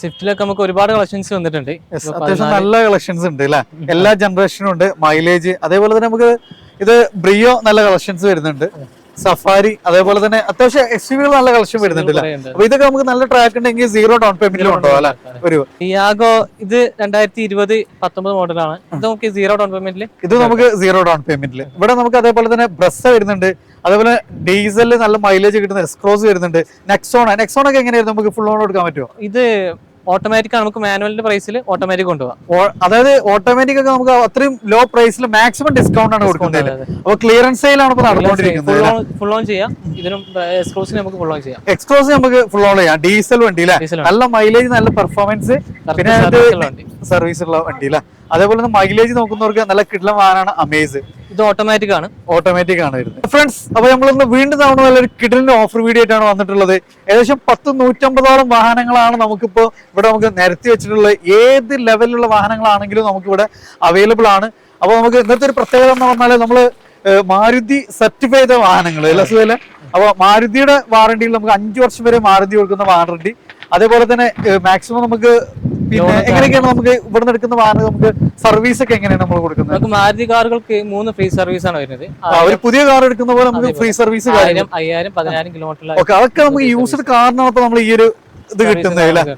സ്വിഫ്റ്റിലൊക്കെ നമുക്ക് ഒരുപാട് കളക്ഷൻസ് വന്നിട്ടുണ്ട്. അത്യാവശ്യം നല്ല കളക്ഷൻസ് ഉണ്ട് അല്ലെ? എല്ലാ ജനറേഷനും ഉണ്ട്. മൈലേജ് അതേപോലെ തന്നെ നമുക്ക് ഇത് ബ്രിയോ നല്ല കളക്ഷൻസ് വരുന്നുണ്ട്. സഫാരി അതേപോലെ തന്നെ അത്യാവശ്യം എസ് യുകൾ നല്ല കളക്ഷൻ വരുന്നുണ്ട് അപ്പൊ ഇതൊക്കെ നമുക്ക് നല്ല ട്രാക്ക് ഉണ്ടെങ്കിൽ സീറോ ഡൗൺ പേയ്മെന്റിലും ഉണ്ടോ അല്ലെ? ഒരു ഇയാഗോ ഇത് രണ്ടായിരത്തി ഇരുപത് പത്തൊമ്പത് മോഡലാണ് ഇത് നമുക്ക് സീറോ ഡൗൺ പേയ്മെന്റിൽ ഇത് നമുക്ക് സീറോ ഡൗൺ പേയ്മെന്റിൽ ഇവിടെ നമുക്ക് അതേപോലെ തന്നെ ബ്രസ് വരുന്നുണ്ട്. അതേപോലെ ഡീസലിൽ നല്ല മൈലേജ് കിട്ടുന്ന എസ്ക്രോസ് വരുന്നുണ്ട്. നെക്സോണ നെക്സോണൊക്കെ എങ്ങനെയായിരുന്നു? നമുക്ക് ഫുൾ ഓൺ കൊടുക്കാൻ പറ്റുമോ? ഇത് ഓട്ടോമാറ്റിക് ആണ് നമുക്ക് മാനുവലിന്റെ പ്രൈസിൽ ഓട്ടോമാറ്റിക് കൊണ്ടുപോകാം അതായത് ഓട്ടോമാറ്റിക് ഒക്കെ നമുക്ക് അത്രയും ലോ പ്രൈസിൽ മാക്സിമം ഡിസ്കൗണ്ട് ആണ് കൊടുക്കുന്നത് അപ്പൊ ക്ലിയറൻസ് സെയിലാണ് ഇപ്പൊ നടന്നുകൊണ്ടിരിക്കുന്നത് ഫുൾ ഓൺ ചെയ്യാം. ഇതിനും എക്സ്ക്ലൂസ് നമുക്ക് ഫുൾ ഓൺ ചെയ്യാം. എക്സ്ക്ലൂസ് നമുക്ക് ഫുൾ ഓൺ ചെയ്യാം. ഡീസൽ വണ്ടി അല്ലേ? നല്ല മൈലേജ് നല്ല പെർഫോമൻസ് പിന്നെ. സർവീസ് ഉള്ള വണ്ടി അല്ലേ? അതേപോലെ തന്നെ മൈലേജ് നോക്കുന്നവർക്ക് നല്ല കിട്ടുന്ന വാഹനമാണ് അമേസ് ഇത് ഓട്ടോമാറ്റിക് ആണ്. ഓട്ടോമാറ്റിക് ആണ് വരുന്നത്. ഫ്രണ്ട്സ് അപ്പൊ നമ്മളൊന്ന് വീണ്ടും തവണ നല്ലൊരു കിടലിന്റെ ഓഫർ വീഡിയോ ആയിട്ടാണ് വന്നിട്ടുള്ളത്. ഏകദേശം പത്ത് നൂറ്റമ്പതോളം വാഹനങ്ങളാണ് നമുക്കിപ്പോ ഇവിടെ നമുക്ക് നിരത്തി വെച്ചിട്ടുള്ളത്. ഏത് ലെവലിലുള്ള വാഹനങ്ങളാണെങ്കിലും നമുക്ക് ഇവിടെ അവൈലബിൾ ആണ്. അപ്പൊ നമുക്ക് ഇന്നത്തെ ഒരു പ്രത്യേകത എന്ന് പറഞ്ഞാൽ നമ്മൾ മാരുതി സർട്ടിഫൈ ചെയ്ത വാഹനങ്ങൾ അല്ല സുഖല്ലേ അപ്പൊ മാരുതിയുടെ വാറണ്ടിയിൽ നമുക്ക് അഞ്ചു വർഷം വരെ മാരുതി കൊടുക്കുന്ന വാറണ്ടി അതേപോലെ തന്നെ മാക്സിമം നമുക്ക് പിന്നെ എങ്ങനെയൊക്കെയാണ് നമുക്ക് ഇവിടെ നിന്ന് എടുക്കുന്ന വാഹനം നമുക്ക് സർവീസ് ഒക്കെ എങ്ങനെയാണ് നമ്മൾ കൊടുക്കുന്നത്? നമുക്ക് മാരുതി കാറുകൾക്ക് മൂന്ന് ഫ്രീ സർവീസ് ആണ് വരുന്നത്. ഒരു പുതിയ കാർ എടുക്കുന്ന പോലെ നമുക്ക് ഫ്രീ സർവീസ് അയ്യായിരം പതിനായിരം കിലോമീറ്റർ ഓക്കെ അതൊക്കെ നമുക്ക് യൂസ്ഡ് കാറിനകത്ത് നമ്മൾ ഈ ഒരു ഇത് കിട്ടുന്നത്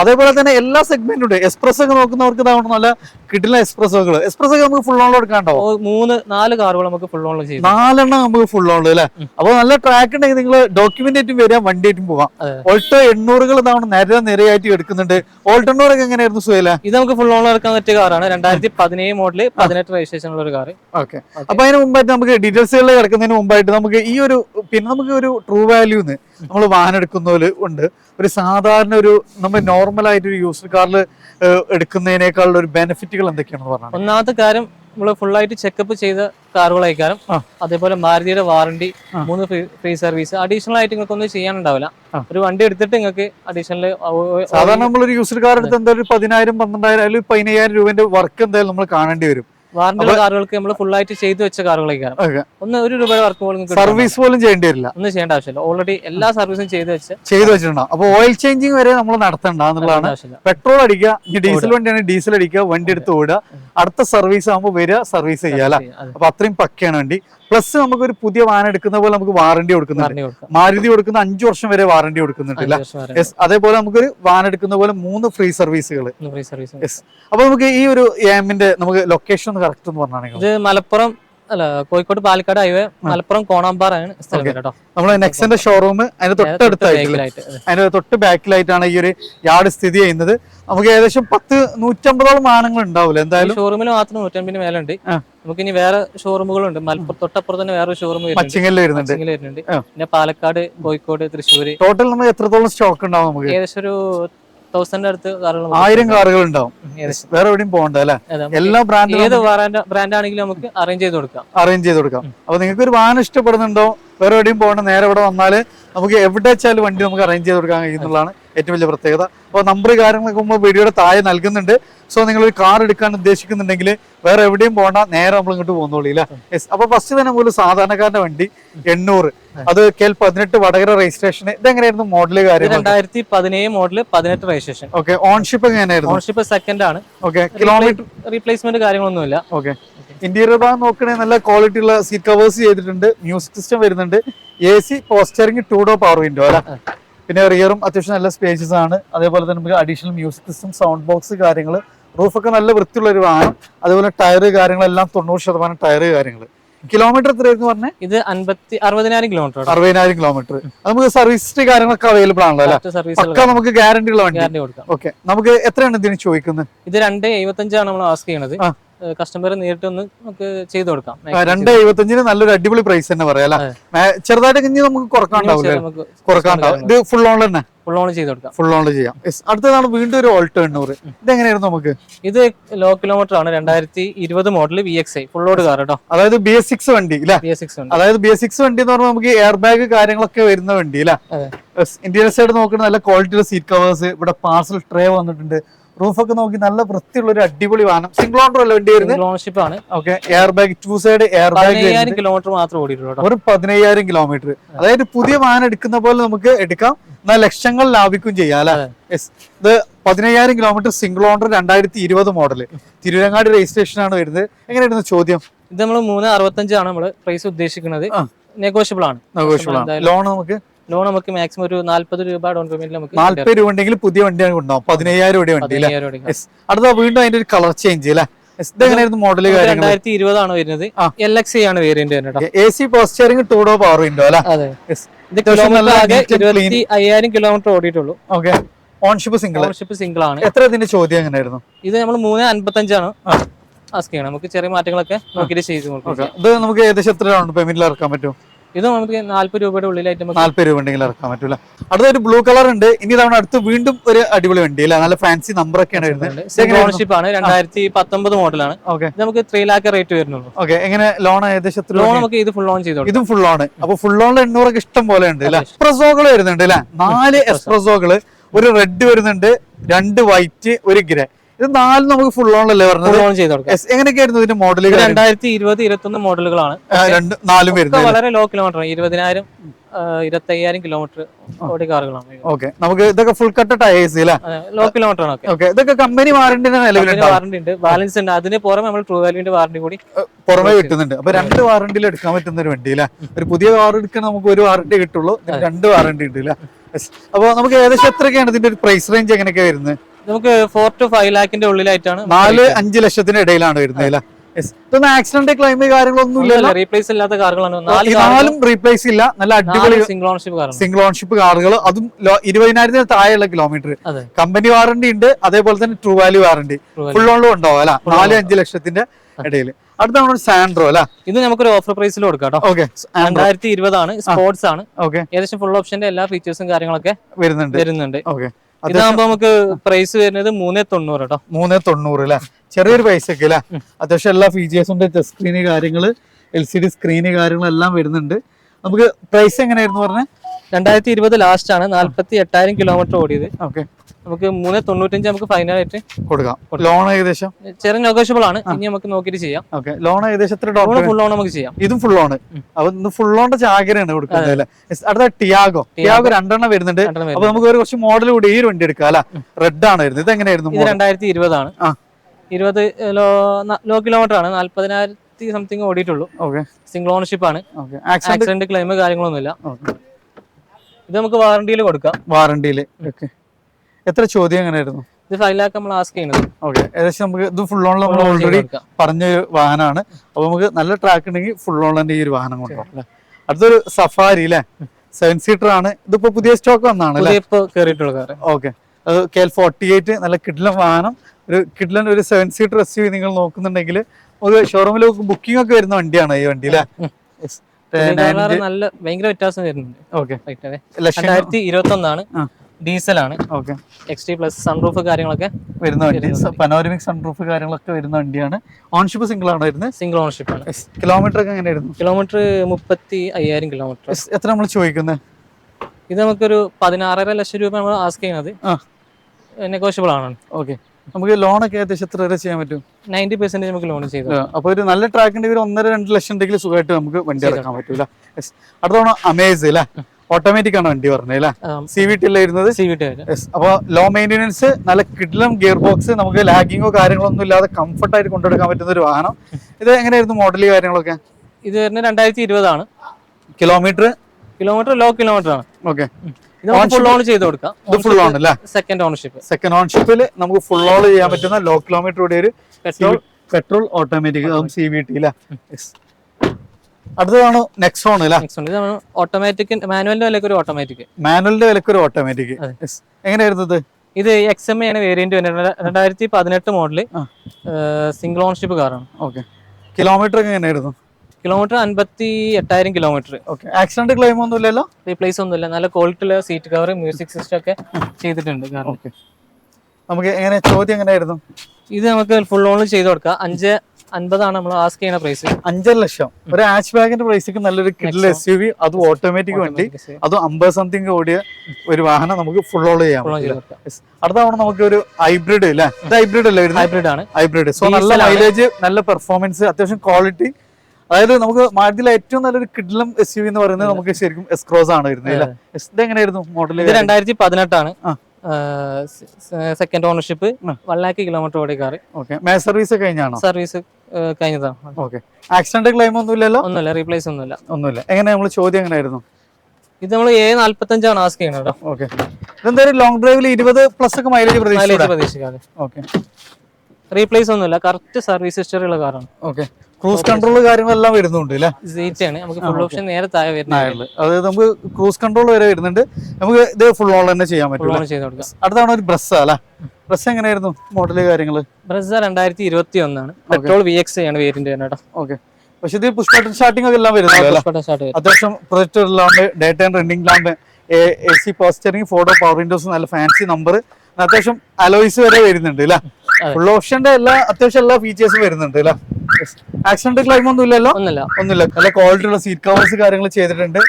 അതേപോലെ തന്നെ എല്ലാ സെഗ്മെന്റും ഉണ്ട്. എക്സ്പ്രസ് ഒക്കെ നോക്കുന്നവർക്ക് ഇതാവണം. നല്ല കിട്ടില്ല എക്സ്പ്രസ്സുകൾ എക്സ്പ്രസ് ഒക്കെ നമുക്ക് ഫുൾ ഓൺ എടുക്കാണ്ടോ മൂന്ന് നാല് കാറുകൾ നമുക്ക് ഫുൾ ഓൺ ചെയ്യാം നാലെണ്ണം നമുക്ക് ഫുൾ ഓൺ അല്ലേ? അപ്പൊ നല്ല ട്രാക്ക് ഉണ്ടെങ്കിൽ നിങ്ങൾ ഡോക്യുമെന്റ് ആയിട്ടും വരാം വണ്ടി ആയിട്ടും പോവാം. ഓൾട്ടോ എണ്ണൂറുകൾ തവണ നേരെ നിരയായിട്ട് എടുക്കുന്നുണ്ട്. ഓൾട്ടോ എണ്ണൂറൊക്കെ എങ്ങനെയായിരുന്നു സുഹേല? ഇത് നമുക്ക് ഫുൾ ഓൺ എടുക്കാൻ പറ്റിയ കാറാണ് രണ്ടായിരത്തി പതിനേഴ് മോഡൽ പതിനെട്ട് രജിസ്ട്രേഷൻ ഉള്ള ഒരു കാർ ഓക്കെ അപ്പൊ അതിന് മുമ്പായിട്ട് നമുക്ക് ഡീറ്റെയിൽസുകളിൽ കിടക്കുന്നതിന് മുമ്പായിട്ട് നമുക്ക് ഈ ഒരു പിന്നെ നമുക്ക് ഒരു ട്രൂ വാല്യൂന്ന് നമ്മൾ വാഹനം എടുക്കുന്നവര് ഉണ്ട്. ഒരു സാധാരണ ഒരു നമ്മൾ നോർമൽ ആയിട്ട് ഒരു യൂസർ കാറിൽ എടുക്കുന്നതിനേക്കാളുള്ള ഒരു ബെനിഫിറ്റുകൾ എന്തൊക്കെയാണെന്ന് പറഞ്ഞാൽ ഒന്നാമത്തെ കാര്യം നമ്മൾ ഫുൾ ആയിട്ട് ചെക്കപ്പ് ചെയ്ത കാറുകളായിക്കാരം. അതേപോലെ മാരുതിയുടെ വാറണ്ടി മൂന്ന് ഫ്രീ സർവീസ് അഡീഷണൽ ആയിട്ട് നിങ്ങൾക്ക് ഒന്നും ചെയ്യാനുണ്ടാവില്ല. ഒരു വണ്ടി എടുത്തിട്ട് നിങ്ങൾക്ക് അഡീഷണൽ സാധാരണ നമ്മളൊരു യൂസ്ഡ് കാർ എടുത്ത് എന്തായാലും പതിനായിരം പന്ത്രണ്ടായിരം അല്ലെങ്കിൽ പതിനയ്യായിരം രൂപന്റെ വർക്ക് എന്തായാലും നമ്മൾ കാണേണ്ടി വരും. വാറണ്ടി കാറുകൾക്ക് നമ്മൾ ഫുൾ ആയിട്ട് ചെയ്തു വെച്ച കാറുകളൊക്കെയാണ്. ഒന്ന് ഒരു രൂപയുടെ വർക്ക് പോലും സർവീസ് പോലും ചെയ്യേണ്ടി വരില്ല. ഒന്നും ചെയ്യേണ്ട ആവശ്യമില്ല. ഓൾറെഡി എല്ലാ സർവീസും ചെയ്തു വെച്ച് ചെയ്തു വെച്ചിട്ടുണ്ടാവും അപ്പൊ ഓയിൽ ചേഞ്ചിങ് വരെ നമ്മൾ നടത്തണ്ട എന്നുള്ളതാണ്. പെട്രോൾ അടിക്കുക ഇനി ഡീസൽ വണ്ടിയാണ് ഡീസൽ അടിക്കുക വണ്ടി എടുത്ത് ഓടുക. അടുത്ത സർവീസ് ആകുമ്പോൾ വരിക സർവീസ് ചെയ്യുക അല്ലെ. അപ്പൊ അത്രയും പക്കയാണ് വണ്ടി. പ്ലസ് നമുക്ക് ഒരു പുതിയ വാഹനം എടുക്കുന്ന പോലെ നമുക്ക് വാറണ്ടി കൊടുക്കുന്നുണ്ട്. മാരുതി കൊടുക്കുന്ന അഞ്ചു വർഷം വരെ വാറണ്ടി കൊടുക്കുന്നുണ്ട് അഞ്ച് വർഷം വരെ യെസ് അതേപോലെ നമുക്കൊരു വാഹനം എടുക്കുന്ന പോലെ മൂന്ന് ഫ്രീ സർവീസുകൾ യെസ് അപ്പൊ നമുക്ക് ഈ ഒരു എമ്മിന്റെ നമുക്ക് ലൊക്കേഷൻ ഒന്ന് കറക്റ്റ് എന്ന് പറഞ്ഞാണെങ്കിൽ മലപ്പുറം അല്ല കോഴിക്കോട് പാലക്കാട് ഹൈവേ മലപ്പുറം കോണാമ്പാറാണ് സ്ഥലം കേട്ടോ. നമ്മൾ നെക്സന്റെ ഷോറൂം അതിന്റെ തൊട്ടടുത്തായിട്ടില്ല. അതിന്റെ തൊട്ട് ബാക്കിലായിട്ടാണ് ഈ ഒരു യാർഡ് സ്ഥിതി ചെയ്യുന്നത്. നമുക്ക് ഏകദേശം പത്ത് നൂറ്റമ്പതോളം മാനങ്ങൾ ഉണ്ടാവില്ല എന്തായാലും? ഷോറൂമിൽ മാത്രം നൂറ്റമ്പതിന് മേലെ ഉണ്ട്. നമുക്ക് ഇനി വേറെ ഷോറൂമുകളുണ്ട് മലപ്പുറം തൊട്ടപ്പുറത്ത് തന്നെ വേറെ ഷോറൂം വരുന്നുണ്ട്. പിന്നെ പാലക്കാട് കോഴിക്കോട് തൃശ്ശൂര്. ടോട്ടൽ നമ്മൾ എത്രത്തോളം സ്റ്റോക്ക് ഉണ്ടാവും നമുക്ക്? ഏകദേശം ഒരു തൗസൻഡ് അടുത്ത് കാറുകൾ ആയിരം കാറുകൾ ഉണ്ടാവും വേറെ എവിടെയും പോകണ്ട അല്ലെ? എല്ലാ ബ്രാൻഡും ഏത് ബ്രാൻഡ് ബ്രാൻഡ് ആണെങ്കിലും നമുക്ക് അറേഞ്ച് ചെയ്ത് കൊടുക്കാം. അറേഞ്ച് ചെയ്ത് കൊടുക്കാം. അപ്പൊ നിങ്ങൾക്ക് ഒരു വാഹനം ഇഷ്ടപ്പെടുന്നുണ്ടോ? വേറെ എവിടെയും പോകണ്ട നേരെ ഇവിടെ വന്നാൽ നമുക്ക് എവിടെ വെച്ചാലും വണ്ടി നമുക്ക് അറേഞ്ച് ചെയ്ത് കൊടുക്കാൻ കഴിയുന്നുള്ളതാണ് ഏറ്റവും വലിയ പ്രത്യേകത. അപ്പോൾ നമ്പർ കാര്യങ്ങളൊക്കെ മുമ്പ് വീഡിയോയുടെ താഴെ നൽകുന്നുണ്ട്. സോ നിങ്ങൾ ഒരു കാർ എടുക്കാൻ ഉദ്ദേശിക്കുന്നുണ്ടെങ്കിൽ വേറെ എവിടെയും പോകണ്ട നേരെ നമ്മൾ ഇങ്ങോട്ട് പോകുന്നുള്ളൂ ഇല്ല? യെസ് അപ്പൊ ഫസ്റ്റ് തന്നെ നമുക്ക് സാധാരണക്കാരന്റെ വണ്ടി എണ്ണൂറ്. അത് കെൽ പതിനെട്ട് വടകര രജിസ്ട്രേഷൻ ഇതെങ്ങനെയായിരുന്നു മോഡൽ കാര്യം രണ്ടായിരത്തി പതിനേഴ് മോഡൽ പതിനെട്ട് രജിസ്ട്രേഷൻ ഓക്കെ ഓൺഷിപ്പ് എങ്ങനെയായിരുന്നു? ഓൺഷിപ്പ് സെക്കൻഡ് ആണ്. ഓക്കെ കിലോമീറ്റർ റീപ്ലേസ്മെന്റ് കാര്യങ്ങളൊന്നുമില്ല. ഓക്കെ ഇന്റീരിയർ ഭാഗം നോക്കണേ നല്ല ക്വാളിറ്റി ഉള്ള സീറ്റ് കവേഴ്സ് ചെയ്തിട്ടുണ്ട്. മ്യൂസിക് സിസ്റ്റം വരുന്നുണ്ട്. A C power steering two door power window അല്ല? പിന്നെ റിയറും അത്യാവശ്യം നല്ല സ്പേസസ് ആണ്. അതേപോലെ തന്നെ നമുക്ക് additional music system sound box കാര്യങ്ങൾ റൂഫൊക്കെ നല്ല വൃത്തിയുള്ള ഒരു വാഹനം. അതേപോലെ ടയർ കാര്യങ്ങളെല്ലാം തൊണ്ണൂറ് ശതമാനം ടയർ കാര്യങ്ങൾ. കിലോമീറ്റർ എത്രയായിരുന്നു പറഞ്ഞേ? ഇത് അൻപത്തി അറുപതിനായിരം കിലോമീറ്റർ അറുപതിനായിരം കിലോമീറ്റർ നമുക്ക് സർവീസ് കാര്യങ്ങളൊക്കെ അവൈലബിൾ ആണല്ലോ നമുക്ക് ഗ്യാരണ്ടി ഉള്ള വണ്ടി. ഓക്കെ നമുക്ക് എത്രയാണ് ഇതിന് ചോദിക്കുന്നത്? ഇത് രണ്ട് എഴുപത്തഞ്ചാണ് നമ്മൾ ആസ്ക് ചെയ്യണത്. കസ്റ്റമർ നേരിട്ട് ഒന്ന് നമുക്ക് ചെയ്തു കൊടുക്കാം. രണ്ട് എഴുപത്തഞ്ചിന് നല്ലൊരു അടിപൊളി പ്രൈസ് തന്നെ പറയാം ചെറുതായിട്ട് നമുക്ക് കുറക്കാണ്ടാവില്ലേ നമുക്ക് കുറക്കാണ്ടാവും ഇത് ഫുൾ ഓൺ തന്നെ? ഫുൾ ഓൺ ചെയ്ത് കൊടുക്കാം. ഫുൾ ഓൺ ചെയ്യാം. അടുത്തതാണ് വീണ്ടും ഒരു ഓൾട്ടോ എണ്ണൂറ്. ഇതെങ്ങനെയായിരുന്നു നമുക്ക്? ഇത് ലോ കിലോമീറ്റർ ആണ്. രണ്ടായിരത്തി ഇരുപത് model V X I full load car കേട്ടോ അതായത് ബി എസ് സിക്സ് വണ്ടി അതായത് ബി എസ് സിക്സ് വണ്ടി എന്ന് പറഞ്ഞാൽ നമുക്ക് എയർ ബാഗ് കാര്യങ്ങളൊക്കെ വരുന്ന വണ്ടി. ഇന്ത്യൻ സൈഡ് നോക്കുന്ന നല്ല ക്വാളിറ്റിയുള്ള സീറ്റ് കവേഴ്സ് ഇവിടെ പാർസൽ ട്രേ വന്നിട്ടുണ്ട്. റൂഫൊക്കെ നോക്കി നല്ല വൃത്തിയുള്ള ഒരു അടിപൊളി വാഹനം. സിംഗിൾ ഓണർ അല്ല വണ്ടി വരുന്നത്? ഓണർഷിപ്പ് ആണ്. Okay air bag two side air bag kilometre മാത്രം ഓടിയിട്ടുള്ളൂ ഒരു പതിനയ്യായിരം കിലോമീറ്റർ അതായത് പുതിയ വാഹനം എടുക്കുന്ന പോലെ നമുക്ക് എടുക്കാം. എന്നാൽ ലക്ഷങ്ങൾ ലാഭിക്കും ചെയ്യാം അല്ലെ? യെസ് ഇത് പതിനയ്യായിരം കിലോമീറ്റർ സിംഗിൾ ഓണർ രണ്ടായിരത്തി ഇരുപത് മോഡൽ തിരുവരങ്ങാടി രജിസ്ട്രേഷൻ ആണ് വരുന്നത്. എങ്ങനെയായിരുന്നു ചോദ്യം? ഇത് നമ്മൾ മൂന്ന് അറുപത്തഞ്ചാണ് നമ്മൾ പ്രൈസ് ഉദ്ദേശിക്കുന്നത്. നെഗോഷ്യബിൾ ആണ്. നെഗോഷ്യബിൾ ആണ്. ലോൺ നമുക്ക്? ലോൺ നമുക്ക് മാക്സിമം ഒരു നാല്പത് രൂപ ഡൗൺ പേയ്മെന്റ് നമുക്ക് നാല്പത് രൂപ ഉണ്ടെങ്കിൽ പുതിയ വണ്ടിയാണ് ഉണ്ടാവും പതിനയ്യായിരം രൂപ വണ്ടി അടുത്ത വീണ്ടും അതിന്റെ ഒരു കളർ ചേഞ്ച് അല്ലേ? മോഡൽ രണ്ടായിരത്തി ഇരുപതാണ് വരുന്നത്. എൽ എക്സ് ആണ് variant A C പോസ്റ്ററിംഗ് ടൂഡോ power window അല്ലേ? അതെ. ഇത് കിലോമീറ്റർ ആകെ. ഇരുപത്തി അയ്യായിരം kilometre ഓടിയിട്ടുള്ളൂ. Okay ownership single ownership single ആണ്. എത്ര ഇതിന്റെ ചോദ്യം എങ്ങനെയായിരുന്നു? ഇത് നമ്മൾ മൂന്ന് അൻപത്തഞ്ചാണ്. ആസ്ക് ചെയ്യണം. നമുക്ക് ചെറിയ മാറ്റങ്ങളൊക്കെ നോക്കിയിട്ട് ചെയ്ത് നോക്കാം. ഇത് നമുക്ക് ഏകദേശം എത്ര പേയ്മെന്റിൽ ഇറക്കാൻ പറ്റും? ഇത് നമുക്ക് നാല്പത് രൂപയുടെ ഉള്ളിലായിട്ട് നാല്പത് രൂപ ഉണ്ടെങ്കിൽ ഇറക്കാൻ പറ്റൂല. അടുത്തൊരു ബ്ലൂ കളർ ഉണ്ട്. ഇനി തവണ അടുത്ത് വീണ്ടും ഒരു അടിപൊളി വണ്ടി അല്ലേ? നല്ല ഫാൻസി നമ്പർ ഒക്കെയാണ് വരുന്നത്. ഓണർഷിപ്പ് ആണ്. രണ്ടായിരത്തി പത്തൊമ്പത് മോഡലാണ് നമുക്ക് ത്രീ ലാക്ക് റേറ്റ് വരുന്നുള്ളൂ. ഓക്കെ എങ്ങനെ ലോൺ ഏകദേശം ലോൺ നമുക്ക് ഇത് ഫുൾ ഓൺ ചെയ്തോ ഇതും ഫുൾ ഓൺ അപ്പൊ ഫുൾ ഓണിൽ എണ്ണൂറൊക്കെ ഇഷ്ടം പോലെ ഉണ്ട് അല്ലെ? എക്സ്പ്രസോകൾ വരുന്നുണ്ട് അല്ലെ? നാല് എക്സ്പ്രസോകൾ ഒരു റെഡ് വരുന്നുണ്ട് രണ്ട് വൈറ്റ് ഒരു ഗ്രേ ഇത് നാല് നമുക്ക് ഫുൾ ഓണിലല്ലേ പറഞ്ഞത്? ഫുൾ ഓൺ ചെയ്ത് കൊടുക്കാം. എങ്ങനെയൊക്കെയായിരുന്നു ഇതിന്റെ മോഡൽ രണ്ടായിരത്തി ഇരുപത് ഇരുപത്തൊന്ന് മോഡലുകളാണ് നാലും വരുന്നത് വളരെ ലോ കിലോമീറ്റർ ഇരുപതിനായിരം ഇരുപത്തയ്യായിരം കിലോമീറ്റർ ഓടി കാറുകളാണ്. ഓക്കെ നമുക്ക് ഇതൊക്കെ ഫുൾ കട്ട് ടയേഴ്സ് അല്ലേ? ലോ കിലോമീറ്റർ ആണ് ഓക്കെ ഇതൊക്കെ കമ്പനി വാറണ്ടി വാറണ്ടി ഉണ്ട്. ബാലൻസ് ഉണ്ട്. അതിന് പുറമെ നമ്മൾ ട്രൂ വാല്യൂന്റെ വാറണ്ടി കൂടി പുറമെ കിട്ടുന്നുണ്ട്. അപ്പൊ രണ്ട് വാറണ്ടിയിൽ എടുക്കാൻ പറ്റുന്ന ഒരു വണ്ടി അല്ലേ? ഒരു പുതിയ കാർ എടുക്കാൻ നമുക്ക് ഒരു വാറണ്ടി കിട്ടുള്ളൂ. രണ്ട് വാറണ്ടി ഉണ്ട് അല്ലേ. അപ്പൊ നമുക്ക് ഏകദേശം എത്രയൊക്കെയാണ് ഇതിന്റെ ഒരു പ്രൈസ് റേഞ്ച് എങ്ങനെയൊക്കെ വരുന്നത്? നമുക്ക് ഫോർ ടു ഫൈവ് ലാഖിന്റെ ഉള്ളിലായിട്ടാണ് നാല് അഞ്ച് ലക്ഷത്തിന് ഇടയിലാണ് വരുന്നത്. ഇതൊന്നും ആക്സിഡന്റ് ക്ലെയിം കാര്യങ്ങളൊന്നും ഇല്ല റീപ്ലേസ് ഇല്ലാത്ത കാറുകളാണ്. നാല് റീപ്ലേസ് ഇല്ല. നല്ല അടിപൊളി സിംഗിൾ ഓൺഷിപ്പ് സിംഗിൾ ഓൺഷിപ്പ് കാറുകൾ. അതും ഇരുപതിനായിരത്തിന് താഴെയുള്ള കിലോമീറ്റർ കമ്പനി വാറണ്ടി ഉണ്ട്. അതേപോലെ തന്നെ ട്രൂ വാല്യൂ വാറണ്ടി ഫുൾ ഓണിലും ഉണ്ടാവും അല്ല? നാല് അഞ്ച് ലക്ഷത്തിന്റെ ഇടയിൽ. അടുത്ത നമ്മുടെ സാൻഡ്രോ അല്ല? ഇത് നമുക്കൊരു ഓഫർ പ്രൈസിൽ കൊടുക്കാം ഓക്കെ രണ്ടായിരത്തി ഇരുപതാണ് സ്പോർട്സ് ആണ്. ഓക്കെ ഏകദേശം ഫുൾ ഓപ്ഷന്റെ എല്ലാ ഫീച്ചേഴ്സും കാര്യങ്ങളൊക്കെ വരുന്നുണ്ട്. വരുന്നുണ്ട്. ഓക്കെ ഇതാകുമ്പോ നമുക്ക് പ്രൈസ് വരുന്നത് മൂന്നേ തൊണ്ണൂറ് കേട്ടോ മൂന്നേ തൊണ്ണൂറ് അല്ലെ ചെറിയൊരു പൈസ ഒക്കെ അല്ലെ അത്യാവശ്യം എല്ലാ ഫീച്ചേഴ്സും ഉണ്ട് ടച്ച് സ്ക്രീന് കാര്യങ്ങൾ എൽ സി ഡി സ്ക്രീന് കാര്യങ്ങളെല്ലാം വരുന്നുണ്ട്. നമുക്ക് പ്രൈസ് എങ്ങനെയായിരുന്നു പറഞ്ഞത് രണ്ടായിരത്തി ഇരുപത് ലാസ്റ്റ് ആണ്. നാല്പത്തി എട്ടായിരം കിലോമീറ്റർ ഓടിയത്. ഓക്കെ. നമുക്ക് മൂന്ന് തൊണ്ണൂറ്റഞ്ച് നമുക്ക് ഫൈനലായിട്ട് കൊടുക്കാം. ലോൺ ഏകദേശം? ചെറിയ നെഗോഷ്യബിൾ ആണ്. ഇനി നമുക്ക് നോക്കിയിട്ട് ചെയ്യാം. ഓക്കെ. ലോൺ ഏകദേശം ഡോക്ടർ ഫുൾ ലോൺ നമുക്ക് ചെയ്യാം. ഇതും ഫുൾ ലോൺ അപ്പൊ ഇന്ന് ഫുൾ ലോണിന്റെ ചാകരയാണ് കൊടുക്കുന്നത് അല്ലെ? അടുത്ത ടിയാഗോ ടിയാഗോ രണ്ടെണ്ണം വരുന്നുണ്ട്. അപ്പൊ നമുക്ക് ഒരു കുറച്ച് മോഡൽ കൂടി ഈ ഒരു വണ്ടി എടുക്കാം അല്ലെ? റെഡ് ആണ് വരുന്നത് ഇത് എങ്ങനെയായിരുന്നു ഇത് രണ്ടായിരത്തി ഇരുപതാണ്. ഇരുപത് ലോ കിലോമീറ്റർ ആണ്. നാല്പതിനായിരത്തി സംതിങ് ഓടിയിട്ടുള്ളൂ. സിംഗിൾ ഓണർഷിപ്പ് ആണ്. ആക്സിഡന്റ് ക്ലെയിം കാര്യങ്ങളൊന്നുമില്ല. ഇത് നമുക്ക് വാറണ്ടിയിൽ കൊടുക്കാം. വാറണ്ടിയിൽ ഓക്കെ എത്ര ചോദ്യം എങ്ങനെയായിരുന്നു? ഇത് ഫൈവ് ലാക്ക് നമ്മൾ ആസ്ക് ചെയ്യുന്നത്. ഓക്കെ ഏകദേശം നമുക്ക് ഇത് ഫുൾ ഓൺ നമ്മൾ ഓൾറെഡി. പറഞ്ഞ വാഹനമാണ്. അപ്പൊ നമുക്ക് നല്ല ട്രാക്ക് ഉണ്ടെങ്കിൽ ഫുൾ ഓണിന്റെ ഈ ഒരു വാഹനം കൊണ്ടുപോകാം അടുത്തൊരു സഫാരി അല്ലേ സെവൻ സീറ്റർ ആണ്. ഇതിപ്പോ പുതിയ സ്റ്റോക്ക് വന്നാണ് ഓക്കെ അത് കെ എൽ ഫോർട്ടി എയ്റ്റ് നല്ല കിഡ്ലൻ വാഹനം. ഒരു കിഡ്ലൻ ഒരു സെവൻ സീറ്റർ എസ് യു നിങ്ങൾ നോക്കുന്നുണ്ടെങ്കിൽ ഒരു ഷോറൂമിൽ ബുക്കിംഗ് ഒക്കെ വരുന്ന വണ്ടിയാണ് ഈ വണ്ടി അല്ലേ? നല്ല ഭയങ്കര വ്യത്യാസം വരുന്നുണ്ട്. ഓക്കെ. രണ്ടായിരത്തി ഇരുപത്തി ഒന്നാണ്. ഡീസൽ ആണ് okay. X T plus sunroof കാര്യങ്ങളൊക്കെ വരുന്ന വണ്ടി. പനോരമിക് സൺറൂഫ് കാര്യങ്ങളൊക്കെ വരുന്ന വണ്ടിയാണ്. ഓൺഷിപ്പ് സിംഗിൾ ആണോ വരുന്നത്? സിംഗിൾ ഓൺഷിപ്പ് ആണ്. കിലോമീറ്റർ ഒക്കെ എങ്ങനെയായിരുന്നു? കിലോമീറ്റർ മുപ്പത്തി അയ്യായിരം കിലോമീറ്റർ എത്ര നമ്മൾ ചോദിക്കുന്നത് ഇത് നമുക്കൊരു പതിനാറര ലക്ഷം രൂപ നമ്മൾ ആസ്ക് ചെയ്യുന്നത്. നെഗോഷ്യബിൾ ആണ്. ഓക്കെ. നമുക്ക് ലോൺ ഒക്കെ ഏകദേശം എത്ര വരെ ചെയ്യാൻ പറ്റും? നയന്റി പെർസെന്റേജ് നമുക്ക് ലോൺ ചെയ്തു. അപ്പോൾ ഒരു നല്ല ട്രാക്കിന്റെ ഒരു ഒന്നര രണ്ട് ലക്ഷം ഉണ്ടെങ്കിൽ സുഖമായിട്ട് നമുക്ക് വണ്ടി ഇറക്കാൻ പറ്റൂല. അടുത്തവണ അടുത്ത തവണ അമേസ് അല്ലേ ഓട്ടോമാറ്റിക് ആണ് വണ്ടി പറഞ്ഞത് അല്ലേ സി വി ടി അല്ലായിരുന്നത് സി വി ടി അപ്പോൾ ലോ മെയിന്റെനൻസ് നല്ല കിഡ്ലം ഗിയർ ബോക്സ് നമുക്ക് ലാഗിങ്ങോ കാര്യങ്ങളോ ഒന്നും ഇല്ലാതെ കംഫർട്ടായിട്ട് കൊണ്ടെടുക്കാൻ പറ്റുന്ന ഒരു വാഹനം. ഇത് എങ്ങനെയായിരുന്നു മോഡൽ കാര്യങ്ങളൊക്കെ? ഇത് വരുന്നത് രണ്ടായിരത്തി ഇരുപതാണ്. കിലോമീറ്റർ കിലോമീറ്റർ ലോ കിലോമീറ്റർ ആണ്. ഓക്കെ ഫുൾ ഓൺ ചെയ്ത് കൊടുക്കാം. ഇത് ഫുൾ ഓൺ അല്ലേ? സെക്കൻഡ് ഓണർഷിപ്പ് സെക്കൻഡ് ഓൺഷിപ്പിൽ നമുക്ക് ഫുൾ ഓൺ ചെയ്യാൻ പറ്റുന്ന ലോ കിലോമീറ്റർ കൂടി ഒരു പെട്രോൾ പെട്രോൾ ഓട്ടോമാറ്റിക് അതും സി വി ടി അല്ലേ. അടുത്തതാണ് നെക്സോൺ അല്ലേ? ഓട്ടോമാറ്റിക് മാനുവലിന്റെ വിലക്ക് ഒരു ഓട്ടോമാറ്റിക് മാനുവലിന്റെ വിലക്ക് ഒരു ഓട്ടോമാറ്റിക് അതെ. എങ്ങനെയായിരുന്നു ഇത്? എക്സ് എം ആണ് വേരിയന്റ് വരുന്നത്. രണ്ടായിരത്തി പതിനെട്ട് മോഡൽ സിംഗിൾ ഓണർഷിപ്പ് കാറാണ് ഓക്കെ കിലോമീറ്റർ ഒക്കെ എങ്ങനെയായിരുന്നു? കിലോമീറ്റർ അൻപത്തി എട്ടായിരം കിലോമീറ്റർ. ഓക്കെ ആക്സിഡന്റ് ക്ലെയിം ഒന്നും ഇല്ലല്ലോ? റീപ്ലേസ് ഒന്നുമില്ല നല്ല ക്വാളിറ്റി ഉള്ള സീറ്റ് കവർ മ്യൂസിക് സിസ്റ്റം ഒക്കെ ചെയ്തിട്ടുണ്ട് ഓക്കെ നമുക്ക് എങ്ങനെ ചോദ്യം എങ്ങനെയായിരുന്നു? ഇത് നമുക്ക് ഫുൾ ഓൺ ചെയ്ത് കൊടുക്കാം. അഞ്ച് അൻപതാണ് നമ്മൾ ആസ്ക് ചെയ്യുന്ന പ്രൈസ് അഞ്ചര ലക്ഷം. ഒരു ആഷ് ബാഗിന്റെ പ്രൈസിക്ക് നല്ലൊരു കിഡിൽ എസ് യു വി അത് ഓട്ടോമാറ്റിക് വണ്ടി. അതും അമ്പത് സംതിങ് ഓടിയ ഒരു വാഹനം നമുക്ക് ഫുൾ ഓൾ ചെയ്യാം അടുത്ത തവണ നമുക്ക് ഒരു ഹൈബ്രിഡ് അല്ലേ ഹൈബ്രിഡ് അല്ലേ ഹൈബ്രിഡ് ആണ്. ഹൈബ്രിഡ് സോ നല്ല മൈലേജ് നല്ല പെർഫോമൻസ് അത്യാവശ്യം ക്വാളിറ്റി അതായത് നമുക്ക് മാരുതിയിലെ ഏറ്റവും നല്ലൊരു കിഡ്ലം എസ് യു എന്ന് പറയുന്നത് നമുക്ക് ശരിക്കും എസ്ക്രോസ് ആണ് വരുന്നത്. ഇത് എങ്ങനെയായിരുന്നു മോഡൽ ഇത് രണ്ടായിരത്തി പതിനെട്ടാണ് second ownership. One lakh kilometre ഓടി കാറ്. ഓക്കെ. സർവീസ് കഴിഞ്ഞാണോ? സർവീസ് കഴിഞ്ഞതാണ് ഓക്കെ. ആക്സിഡന്റ് ക്ലെയിം ഒന്നും ഇല്ലല്ലോ ഒന്നുമില്ല റീപ്ലേസ് ഒന്നുമില്ല. ഒന്നുമില്ല. എങ്ങനെ നമ്മൾ ചോദ്യം എങ്ങനെയായിരുന്നു? ഇത് നമ്മൾ എ നാല്പത്തഞ്ചാണ് ആസ്ക് ചെയ്യുന്നത് ഓക്കെ. ഇതെന്തായാലും ലോങ് ഡ്രൈവിൽ ഇരുപത് പ്ലസ് ഒക്കെ മൈലേജ് മൈലേജ് പ്രതീക്ഷിക്കാതെ. ഓക്കെ. റീപ്ലേസ് ഒന്നുമില്ല കറക്റ്റ് സർവീസ് ഹിസ്റ്ററി ഉള്ള കാറാണ്. ഓക്കെ. ക്രൂസ് കൺട്രോൾ കാര്യങ്ങളെല്ലാം വരുന്നുണ്ട് അല്ലേ നമുക്ക് ഫുൾ ഓപ്ഷൻ നേരെ താഴെ അതായത് നമുക്ക് ക്രൂസ് കൺട്രോൾ വരെ വരുന്നുണ്ട്. നമുക്ക് ഇത് ഫുൾ ഓൾ തന്നെ ചെയ്യാൻ പറ്റും അടുത്താണ് ഒരു ബ്രസ് അല്ലേ? ബ്രസ് എങ്ങനെയായിരുന്നു മോഡൽ കാര്യങ്ങൾ ബ്രസ് രണ്ടായിരത്തി ഇരുപത്തി ഒന്നാണ് പെട്രോൾ വി എക്സ് ആണ് വേരിയന്റ് ഓക്കെ പക്ഷെ ഇത് പുഷ് ബട്ടൺ സ്റ്റാർട്ടിംഗ് ഒക്കെ എല്ലാം വരുന്നുണ്ട് അത്യാവശ്യം projector lamp day time running lamp A C power steering four door power windows നല്ല ഫാൻസി നമ്പർ അത്യാവശ്യം അലോയ്സ് വരെ വരുന്നുണ്ട് അല്ലേ. ഫുൾ ഓപ്ഷന്റെ എല്ലാ അത്യാവശ്യം എല്ലാ ഫീച്ചേഴ്സും വരുന്നുണ്ട് അല്ലേ ആക്സിഡന്റ് ക്ലൈം ഒന്നും ഇല്ലല്ലോ ഒന്നുമില്ല. ഒന്നുമില്ല. നല്ല ക്വാളിറ്റി ഉള്ള സീറ്റ് കവേഴ്സ് കാര്യങ്ങൾ ചെയ്തിട്ടുണ്ട്.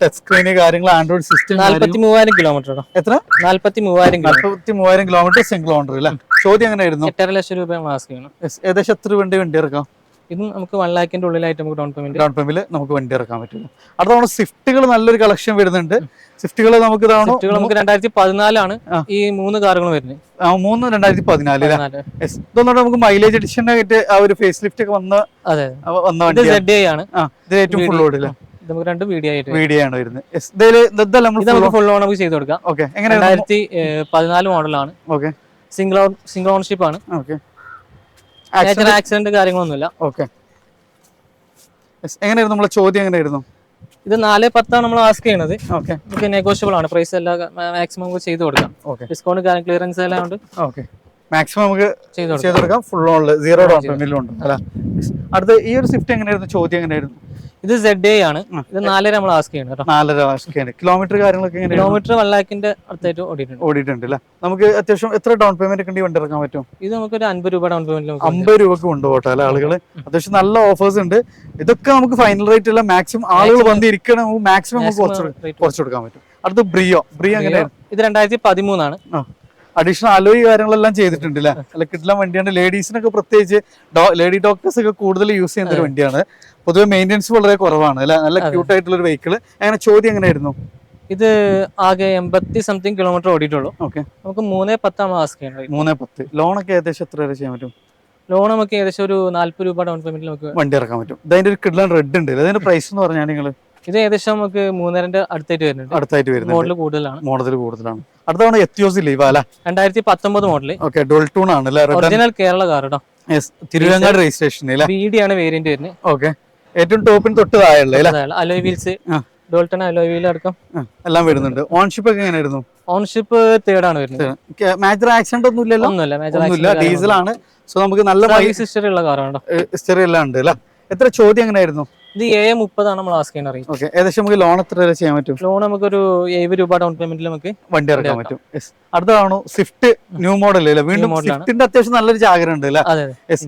ടച്ച് സ്ക്രീന് കാര്യങ്ങൾ ആൻഡ്രോയിഡ് സിസ്റ്റം നാല്പത്തി മൂവായിരം കിലോമീറ്റർ എത്ര? നാല്പത്തി മൂവായിരം നാൽപ്പത്തി മൂവായിരം കിലോമീറ്റർ സിംഗിൾ ഓണർ അല്ലേ? ചോദ്യം എങ്ങനെയായിരുന്നു? എട്ടര ലക്ഷം രൂപ മാസ്ക് ചെയ്യണം. Yes, ഏകദേശം എത്ര വണ്ടി വണ്ടി ഇറക്കാം ഇതും നമുക്ക് വൺ ലാഖിന്റെ ഉള്ളിലായിട്ട് നമുക്ക് ഡൗൺ പേയ്മെന്റ് ഡൗൺ പേയ്മെന്റിൽ നമുക്ക് വണ്ടി ഇറക്കാൻ പറ്റും. അടുത്ത തവണ സ്വിഫ്റ്റുകൾ നല്ലൊരു കളക്ഷൻ വരുന്നുണ്ട്. സ്വിഫ്റ്റുകൾ നമുക്ക് തവണ നമുക്ക് രണ്ടായിരത്തി പതിനാലാണ് ഈ മൂന്ന് കാറുകളും വരുന്നത്. ആ, മൂന്ന് രണ്ടായിരത്തി പതിനാല് അല്ലേ? പതിനാല്. ഇതൊന്നും നമുക്ക് മൈലേജ് എഡിഷൻ ആയിട്ട് ആ ഒരു ഫേസ് ലിഫ്റ്റ് ഒക്കെ വന്ന അതെ. വന്ന വണ്ടി ആണ്. ഇത് ഏറ്റവും ഫുൾ ഓടില്ല നമുക്ക് രണ്ട് വീഡിയോ ആയിട്ട് വീഡിയോ ആണ് വരുന്നത്. നമുക്ക് ഫുൾ ഓൺ നമുക്ക് ചെയ്ത് കൊടുക്കാം. ഓക്കെ എങ്ങനെയാണ്? രണ്ടായിരത്തി പതിനാല് മോഡലാണ് ഓക്കെ സിംഗിൾ സിംഗിൾ ഓണർഷിപ്പ് ആണ്. ഓക്കെ ആക്സിഡന്റ് കാര്യങ്ങളൊന്നുമില്ല. ഓക്കെ എങ്ങനെയായിരുന്നു നമ്മളെ ചോദ്യം എങ്ങനെയായിരുന്നു? ഇത് നാല് പത്താണ് നമ്മൾ ആസ്ക് ചെയ്യണത്. ഓക്കെ ഇത് നെഗോഷ്യബിൾ ആണ്. പ്രൈസ് എല്ലാം മാക്സിമം നമുക്ക് ചെയ്ത് കൊടുക്കാം. ഓക്കെ ഡിസ്കൗണ്ട് കാര്യം ക്ലിയറൻസ് എല്ലാം ഉണ്ട്. ഓക്കെ മാക്സിമം നമുക്ക് ചെയ്ത് കൊടുക്കാം. ഫുൾ ഓൺ സീറോ ഡൗൺ പേയ്മെന്റിലും ഉണ്ട്. അല്ല? അടുത്ത ഈ ഒരു സ്വിഫ്റ്റ് എങ്ങനെയായിരുന്നു? ചോദ്യം എങ്ങനെയായിരുന്നു? ഇത് സെഡ് എ ആണ്. ഇത് നാലര നമ്മൾ ആസ്ക് ചെയ്യണം കേട്ടോ. ആസ്ക് ചെയ്യണം. കിലോമീറ്റർ കാര്യങ്ങളൊക്കെ എങ്ങനെ കിലോമീറ്റർ വൺ ലാഖിന്റെ അടുത്തായിട്ട് ഓടിയിട്ടുണ്ട്. ഓടിയിട്ടുണ്ട് അല്ലേ? നമുക്ക് അത്യാവശ്യം എത്ര ഡൗൺ പേയ്മെന്റ് ഒക്കെ വണ്ടി ഇറക്കാൻ പറ്റും? ഇത് നമുക്ക് ഒരു അൻപത് രൂപ ഡൗൺ പേയ്മെന്റ് അമ്പത് രൂപക്ക് കൊണ്ടുപോട്ടെ അല്ലെ ആളുകൾ അത്യാവശ്യം നല്ല ഓഫേഴ്സ് ഉണ്ട്. ഇതൊക്കെ നമുക്ക് ഫൈനൽ റേറ്റ് അല്ല മാക്സിമം ആളുകൾ വന്ന് ഇരിക്കണം നമുക്ക് മാക്സിമം നമുക്ക് കുറച്ച് കൊടുക്കാൻ പറ്റും. അടുത്ത് ബ്രിയോ ബ്രിയോ എങ്ങനെയാണ്? ഇത് രണ്ടായിരത്തി പതിമൂന്നാണ്. അഡീഷണൽ അലോയി കാര്യങ്ങളെല്ലാം ചെയ്തിട്ടുണ്ട് അല്ലെ അല്ല കിട്ടില്ല വണ്ടിയാണ്. ലേഡീസിനൊക്കെ പ്രത്യേകിച്ച് ലേഡി ഡോക്ടേഴ്സ് ഒക്കെ കൂടുതൽ യൂസ് ചെയ്യുന്ന ഒരു വണ്ടിയാണ്. പൊതുവെ മെയിന്റെനൻസ് വളരെ കുറവാണ് അല്ലെ? നല്ല ക്യൂട്ട് ആയിട്ടുള്ള ഒരു വെഹിക്കിൾ അങ്ങനെ ചോദ്യം എങ്ങനെയായിരുന്നു? ഇത് ആകെ എൺപത്തി സംതിങ് കിലോമീറ്റർ ഓടിയിട്ടുള്ളൂ. ഓക്കെ നമുക്ക് മൂന്നേ പത്താണ് ആസ്ക് ചെയ്യേണ്ടത്. മൂന്നേ പത്ത്. ലോണൊക്കെ ഏകദേശം എത്ര വരെ ചെയ്യാൻ പറ്റും? ലോൺ നമുക്ക് ഏകദേശം ഒരു നാല്പത് രൂപ ഡൗൺ പേയ്മെന്റ് നമുക്ക് വണ്ടി ഇറക്കാൻ പറ്റും. ഇതിന്റെ ഒരു കിഡ്ലൻ റെഡ് ഉണ്ട്. അതിന്റെ പ്രൈസ് എന്ന് പറഞ്ഞാൽ നിങ്ങൾ ഇത് ഏകദേശം നമുക്ക് മൂന്നരന്റെ അടുത്തായിട്ട് വരുന്നുണ്ട്. അടുത്തായിട്ട് വരുന്നത് മോഡൽ കൂടുതലാണ്. മോഡൽ കൂടുതലാണ്. അടുത്താണ് എത്തിയോസ് ഇല്ലേ അല്ലെ? രണ്ടായിരത്തി പത്തൊമ്പത് മോഡൽ ഓക്കെ ഡോൾട്ടൂൺ ആണ് അല്ലേ? റെഡ് ഒറിജിനൽ കേരള കാർ കേട്ടോ തിരുവങ്ങാട് രജിസ്ട്രേഷൻ ആണ് വേരിയന്റ് വരുന്നത്. ഓക്കെ ഏറ്റവും ടോപ്പിന് തൊട്ട് താഴെ. അല്ലേ alloy wheels. Dalton alloy wheel അടക്കം. എല്ലാം വരുന്നുണ്ട്. ഓൺഷിപ്പ് ഒക്കെ എങ്ങനെയായിരുന്നു? ഓൺഷിപ്പ് തേർഡ് ആണ് വരുന്നത്. മേജർ ആക്സിഡന്റ് ഒന്നും ഇല്ലല്ലോ? ഒന്നുമില്ല. ഡീസൽ ആണ്. സോ നമുക്ക് നല്ല ഹിസ്റ്ററി ഉള്ള കാറാണ് ഹിസ്റ്ററി എല്ലാം ഉണ്ട് അല്ലേ? എത്ര ചോദ്യം എങ്ങനെയായിരുന്നു? ഇത് എ മുപ്പതാണ് നമ്മൾ ആസ്ക് ചെയ്യാൻ അറിയാം ഓക്കെ ഏകദേശം നമുക്ക് ലോൺ എത്ര വരെ ചെയ്യാൻ പറ്റും? ലോൺ നമുക്കൊരു എഴുപത് രൂപ ഡൗൺ പേയ്മെന്റിൽ നമുക്ക് വണ്ടി ഇറക്കാൻ പറ്റും. അടുത്താണ് അടുത്തതാണോ സ്വിഫ്റ്റ് ന്യൂ മോഡൽ അല്ലേ? വീണ്ടും സ്വിഫ്റ്റിന്റെ അത്യാവശ്യം നല്ലൊരു ജാഗ്രത ഉണ്ട് അല്ലേ.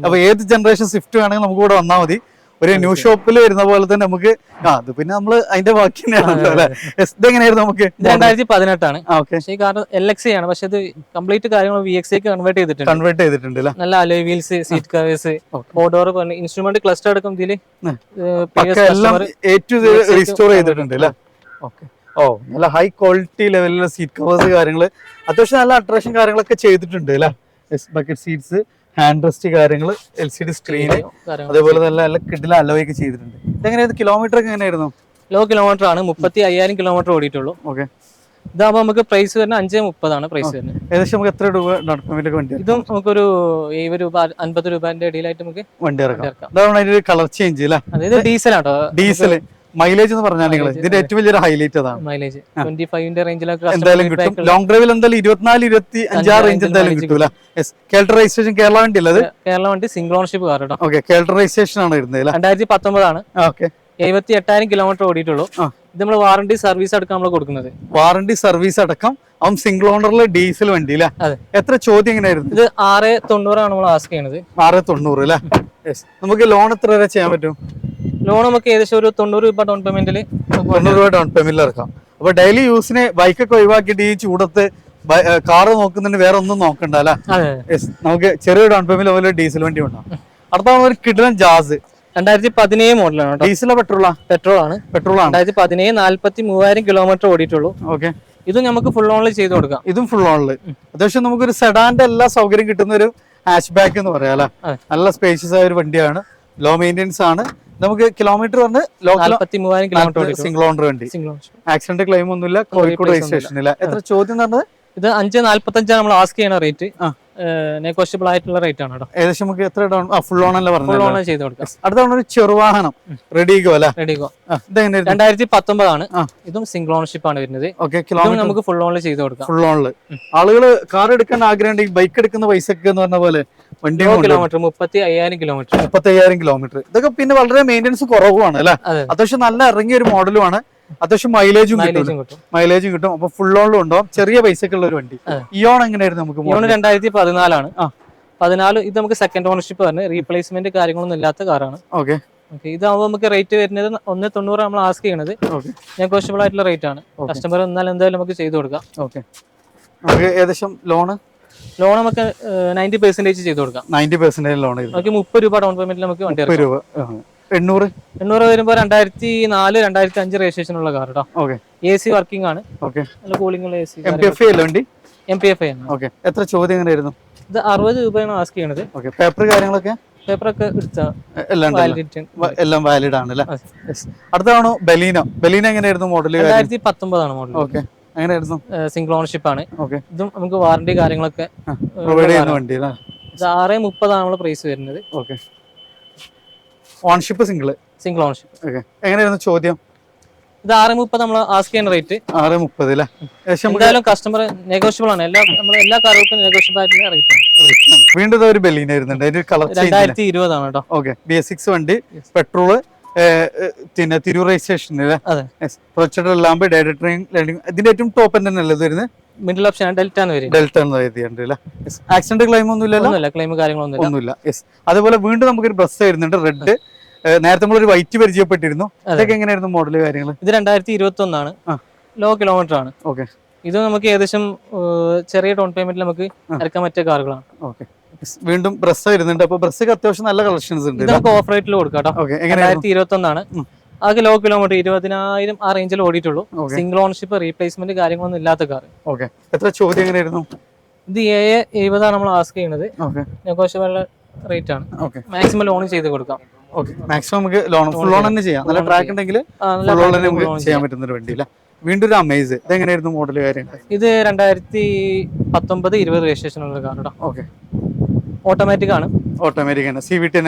അപ്പൊ ഏത് ജനറേഷൻ സ്വിഫ്റ്റ് വേണമെങ്കിൽ നമുക്ക് ഇവിടെ വന്നാൽ മതി. ഒരു ന്യൂ ഷോപ്പിൽ വരുന്ന പോലെ തന്നെ നമുക്ക് ആ അത് പിന്നെ നമ്മൾ അതിന്റെ ബാക്കി എങ്ങനെയായിരുന്നു നമുക്ക് രണ്ടായിരത്തി പതിനെട്ടാണ്. പക്ഷേ ഈ കാർ എൽ എക്സ് ആണ്. പക്ഷെ ഇത് കംപ്ലീറ്റ് കാര്യങ്ങൾ വി എക്സ് കൺവേർട്ട് ചെയ്തിട്ടുണ്ട്. കൺവേർട്ട് ചെയ്തിട്ടുണ്ട് നല്ല അലോയ് വീൽസ് സീറ്റ് കവേഴ്സ് ഓഡോർ പറഞ്ഞു ഇൻസ്ട്രുമെന്റ് ക്ലസ്റ്റർ അടക്കം ഇതിൽ ഉം. എല്ലാം എ ടു റീസ്റ്റോർ ചെയ്തിട്ടുണ്ട്. അല്ലേ? ഓക്കെ. ഓ നല്ല ഹൈ ക്വാളിറ്റി ലെവലിലുള്ള സീറ്റ് കവേഴ്സ് കാര്യങ്ങൾ അത്യാവശ്യം നല്ല അട്രാക്ഷൻ കാര്യങ്ങളൊക്കെ ചെയ്തിട്ടുണ്ട് അല്ലേ? ബക്കറ്റ് സീറ്റ്സ് ഹാൻഡ് റെസ്റ്റ് കാര്യങ്ങൾ എൽ സി ഡി സ്ക്രീന് അതേപോലെ തന്നെ നല്ല കിഡിലെ അലോയൊക്കെ ചെയ്തിട്ടുണ്ട്. ഇതെങ്ങനെയായിരുന്നു കിലോമീറ്റർ ഒക്കെ എങ്ങനെയായിരുന്നു? ലോ കിലോമീറ്റർ ആണ്. മുപ്പത്തി അയ്യായിരം കിലോമീറ്റർ ഓടിയിട്ടുള്ളൂ. ഓക്കെ ഇതാകുമ്പോൾ നമുക്ക് പ്രൈസ് വരുന്നത് അഞ്ചേ മുപ്പതാണ് പ്രൈസ് വരുന്നത്. ഏകദേശം നമുക്ക് എത്ര രൂപ വണ്ടി ഇതും നമുക്കൊരു ഏഴ് രൂപ അൻപത് രൂപന്റെ ഇടയിലായിട്ട് നമുക്ക് വണ്ടി ഇറക്കാം അതിന്റെ കളർ ചേഞ്ച് അല്ലേ അതായത് ഡീസൽ ആട്ടോ. ഡീസൽ മൈലേജ് എന്ന് പറഞ്ഞാൽ നിങ്ങൾ ഇതിന്റെ ഏറ്റവും വലിയൊരു ഹൈലൈറ്റ് അതാണ്. മൈലേജ് ട്വന്റി ഫൈവിന്റെ റേഞ്ചിലൊക്കെ എന്തായാലും കിട്ടും. ലോങ് ഡ്രൈവിൽ എന്തായാലും ഇരുപത്തിനാല് ഇരുപത്തി അഞ്ചാറ് റേഞ്ച് എന്തായാലും കിട്ടൂല. കേൾട്ടർ രജിസ്ട്രേഷൻ കേരള വണ്ടി അല്ലത് കേരള വണ്ടി സിംഗിൾ ഓണർഷിപ്പ് കാർ കേട്ടോ ഓക്കെ കേൾട്ടർ രജിസ്ട്രേഷൻ ആണ് വരുന്നത് രണ്ടായിരത്തി പത്തൊമ്പതാണ്. ഓക്കെ എഴുപത്തി എട്ടായിരം കിലോമീറ്റർ ഓടിയിട്ടുള്ളൂ ഇത് നമ്മൾ വാറണ്ടി സർവീസ് അടക്കം നമ്മൾ കൊടുക്കുന്നത്. വാറണ്ടി സർവീസ് അടക്കം. അവൻ സിംഗിൾ ഓണറിലെ ഡീസൽ വണ്ടി അല്ലേ. എത്ര ചോദ്യം എങ്ങനെയായിരുന്നു? ഇത് ആറ് തൊണ്ണൂറാണ് നമ്മൾ ആസ്ക് ചെയ്യണത്. ആറ് തൊണ്ണൂറ് അല്ലേ? നമുക്ക് ലോൺ എത്ര വരെ ചെയ്യാൻ പറ്റും? ലോൺ നമുക്ക് ഏകദേശം ഒരു തൊണ്ണൂറ് രൂപ ഡൗൺ പേയ്മെന്റിൽ തൊണ്ണൂറ് രൂപ ഡൗൺ പേയ്മെന്റിൽ ഇറക്കാം. അപ്പൊ ഡെയിലി യൂസിന് ബൈക്കൊക്കെ ഒഴിവാക്കിയിട്ട് ഈ ചൂടത്ത് കാറ് നോക്കുന്നതിന് വേറെ ഒന്നും നോക്കണ്ട അല്ലേ? നമുക്ക് ചെറിയ ഡൗൺ പേയ്മെന്റ് പോലെ ഡീസൽ വണ്ടി ഉണ്ടാവും അടുത്ത ഒരു കിടിലൻ ജാസ്. രണ്ടായിരത്തി പതിനേഴ് മോഡലാണ് ഡീസലോ പെട്രോളാ പെട്രോൾ ആണ് പെട്രോൾ ആണ്. രണ്ടായിരത്തി പതിനേഴ് നാല്പത്തി മൂവായിരം കിലോമീറ്റർ ഓടിയിട്ടുള്ളൂ. ഓക്കെ ഇത് നമുക്ക് ഫുൾ ഓണിൽ ചെയ്ത് കൊടുക്കാം. ഇതും ഫുൾ ഓണിൽ അത്യാവശ്യം നമുക്കൊരു സെഡാന്റെ എല്ലാ സൗകര്യം കിട്ടുന്ന ഒരു ഹാഷ് ബാക്ക് എന്ന് പറയാം അല്ലെ? നല്ല സ്പേഷ്യസ് ആയ ഒരു വണ്ടിയാണ്. ലോ മെയിന്റെനൻസ് ആണ്. നമുക്ക് കിലോമീറ്റർ പറഞ്ഞ് ലോ നാല്പത്തി മൂവായിരം കിലോമീറ്റർ ഓടിയിട്ടുള്ളൂ സിംഗിൾ ഓണർ വേണ്ടി. ആക്സിഡന്റ് ക്ലെയിം ഒന്നുമില്ല കോഴിക്കോട് രജിസ്ട്രേഷൻ ഇല്ല. എത്ര ചോദ്യം പറഞ്ഞത് ഇത് അഞ്ച് നാല്പത്തഞ്ചാണ് നമ്മൾ ആസ്ക് ചെയ്യണ റേറ്റ്. നെഗോഷ്യബിൾ ആയിട്ടുള്ള റേറ്റ് ആണ് ഏകദേശം നമുക്ക് എത്ര ഡൗൺ ഫുൾ ഓൺ അല്ല ഫുൾ ഓൺ ഓണിൽ ചെയ്ത് കൊടുക്കാം. അടുത്ത ഒരു ചെറുവാഹനം. റെഡിഗോ അല്ലെ? റെഡി ഗോ ഇതെങ്ങനെ രണ്ടായിരത്തി പത്തൊമ്പതാണ്. ഇതും സിംഗിൾ ഓണർഷിപ്പ് ആണ് വരുന്നത്. ഓക്കെ നമുക്ക് ഫുൾ ഓണിൽ ചെയ്ത് കൊടുക്കാം. ഫുൾ ഓണിൽ ആളുകൾ കാർ എടുക്കാൻ ആഗ്രഹം ബൈക്ക് എടുക്കുന്ന പൈസക്ക് എന്ന് പറഞ്ഞ പോലെ വണ്ടി കിലോമീറ്റർ മുപ്പത്തി അയ്യായിരം കിലോമീറ്റർ മുപ്പത്തി അയ്യായിരം കിലോമീറ്റർ ഇതൊക്കെ പിന്നെ വളരെ മെയിന്റെനൻസ് കുറവുമാണ് അല്ലേ? അതെ. അത്യാവശ്യം നല്ല ഇറങ്ങിയ ഒരു മോഡലുമാണ് അത്യാവശ്യം മൈലേജും കിട്ടും. മൈലേജും കിട്ടും. അപ്പൊ ഫുൾ ഓണിലും ഉണ്ടാവും ചെറിയ പൈസക്കുള്ള ഒരു വണ്ടി. ഇയോൺ എങ്ങനെയായിരുന്നു നമുക്ക് ഇയോൺ രണ്ടായിരത്തി പതിനാലാണ്. പതിനാല് ഇത് നമുക്ക് സെക്കൻഡ് ഓണർഷിപ്പ് പറഞ്ഞ് റീപ്ലേസ്മെന്റ് കാര്യങ്ങളൊന്നും ഇല്ലാത്ത കാറാണ്. ഓക്കെ ഇതാവുമ്പോ നമുക്ക് റേറ്റ് വരുന്നത് ഒന്ന് തൊണ്ണൂറ് നമ്മൾ ആസ്ക് ചെയ്യണത്. നെഗോഷ്യബിൾ ആയിട്ടുള്ള റേറ്റ് ആണ്. കസ്റ്റമർ എന്നാൽ എന്തായാലും നമുക്ക് ചെയ്തു കൊടുക്കാം. ഓക്കെ നമുക്ക് ഏകദേശം ലോണ് ലോൺ നമുക്ക് നയന്റി പെർസെന്റേജ് ചെയ്ത് കൊടുക്കാം. നയന്റി പെർസെന്റേജ് ലോൺ നമുക്ക് മുപ്പത് രൂപ ഡൗൺ പേയ്മെന്റിൽ നമുക്ക് വണ്ടി രൂപ. എണ്ണൂറ്? എണ്ണൂറ് വരുമ്പോൾ രണ്ടായിരത്തി നാല് രണ്ടായിരത്തി അഞ്ച് രജിസ്ട്രേഷൻ ഉള്ള കാർ കേട്ടോ ഓക്കെ. എ സി വർക്കിംഗ് ആണ്. ഓക്കെ. നല്ല കൂളിംഗ് ഉള്ള A C M P F അല്ലേ വണ്ടി? എം പി എഫ് ആണ് ഓക്കെ. എത്ര ചോദ്യം എങ്ങനെയായിരുന്നു? ഇത് അറുപത് രൂപയാണ് ആസ്ക് ചെയ്യണത്. ഓക്കെ. പേപ്പർ കാര്യങ്ങളൊക്കെ? പേപ്പറൊക്കെ എല്ലാം? എല്ലാം വാലിഡ് ആണ് അല്ലേ? ബലീനോ. ബലീന എങ്ങനെയായിരുന്നു മോഡൽ രണ്ടായിരത്തി പത്തൊമ്പതാണ് മോഡൽ ഓക്കെ. എങ്ങനെയായിരുന്നു? സിംഗിൾ ഓണർഷിപ്പ് ആണ്. ഓക്കെ. ഇതും നമുക്ക് വാറണ്ടി കാര്യങ്ങളൊക്കെ പ്രൊവൈഡ് ചെയ്യുന്ന വണ്ടി ഇത് ആറ് മുപ്പതാണ് നമ്മൾ പ്രൈസ് വരുന്നത്. Okay. Ownership single single ownership okay എങ്ങനെയായിരുന്നു ചോദ്യം? ഇത് ആറ് മുപ്പത് നമ്മൾ ആസ്ക് ചെയ്യുന്ന റേറ്റ് ആറ് മുപ്പത് അല്ലേ എന്തായാലും കസ്റ്റമർ നെഗോഷ്യബിൾ ആണ്. എല്ലാ നമ്മൾ എല്ലാ കാറുകൾക്കും നെഗോഷ്യബിൾ ആയിട്ടുള്ള റേറ്റ് ആണ്. വീണ്ടും ഒരു ആയിരുന്നുണ്ട് വരുന്നുണ്ട്. അതിന്റെ കളർ രണ്ടായിരത്തി ഇരുപതാണ് കേട്ടോ. ഓക്കെ ബി എസ് സിക്സ് വണ്ടി പെട്രോൾ പിന്നെ തിരൂർ രജിസ്ട്രേഷൻ പ്രൊജക്ടർ എല്ലാം ഡേറ്റ ട്രെയിൻ ഇതിന്റെ ഏറ്റവും ടോപ്പ് തന്നെ അല്ലേ വരുന്നത്? Middle option Delta Delta accident claim ഒന്നും ഇല്ലല്ലോ ക്ലെയിം കാര്യങ്ങളൊന്നും ഒന്നുമില്ല. യെസ് അതുപോലെ വീണ്ടും നമുക്കൊരു ബസ് വരുന്നുണ്ട്. റെഡ് നേരത്തെ നമ്മളൊരു വൈറ്റ് പരിചയപ്പെട്ടിരുന്നു. ഇതൊക്കെ എങ്ങനെയായിരുന്നു മോഡൽ കാര്യങ്ങൾ ഇത് രണ്ടായിരത്തി ഇരുപത്തി ഒന്നാണ് ലോ കിലോമീറ്റർ ആണ്. ഓക്കെ. ഇത് നമുക്ക് ഏകദേശം ചെറിയ ഡൗൺ പേയ്മെന്റിൽ നമുക്ക് ഇറക്കാൻ പറ്റിയ കാറുകളാണ്. ഓക്കെ. വീണ്ടും ബ്രസ് വരുന്നുണ്ട് അപ്പൊ ബ്രസ്സൊക്കെ അത്യാവശ്യം നല്ല കളക്ഷൻസ് ഉണ്ട് നമുക്ക് ഓഫ് റേറ്റിൽ കൊടുക്കാം രണ്ടായിരത്തി ഇരുപത്തി ഒന്നാണ് അത് ലോ കിലോമീറ്റർ ഇരുപതിനായിരം ആ റേഞ്ചിൽ ഓടിയിട്ടുള്ളൂ. സിംഗിൾ ഓണർഷിപ്പ് റീപ്ലേസ്മെന്റ് കാര്യങ്ങളൊന്നും ഇല്ലാത്ത കാർ ഓക്കെ. എത്ര ചോദ്യം എങ്ങനെയായിരുന്നു? ഇത് ഏഴ് എഴുപതാണ് നമ്മൾ ആസ്ക് ചെയ്യുന്നത്. നെഗോഷ്യബിൾ റേറ്റ് ആണ്. മാക്സിമം ലോൺ ചെയ്ത് കൊടുക്കാം. ഓക്കെ മാക്സിമം നമുക്ക് ലോൺ ഫുൾ ലോൺ തന്നെ ചെയ്യാം. നല്ല ട്രാക്ക് ഉണ്ടെങ്കിൽ ഫുൾ ലോൺ തന്നെ നമുക്ക് ചെയ്യാൻ ചെയ്യാം. പറ്റുന്ന ഒരു വണ്ടിയില്ല വീണ്ടും ഒരു അമേസ് ഇത് എങ്ങനെയായിരുന്നു മോഡൽ കാര്യങ്ങൾ ഇത് രണ്ടായിരത്തി പത്തൊമ്പത് ഇരുപത് രജിസ്ട്രേഷൻ ഉള്ള കാർ ഓക്കെ ഓട്ടോമാറ്റിക് ആണ്. ഓട്ടോമാറ്റിക് ആണ്. C V T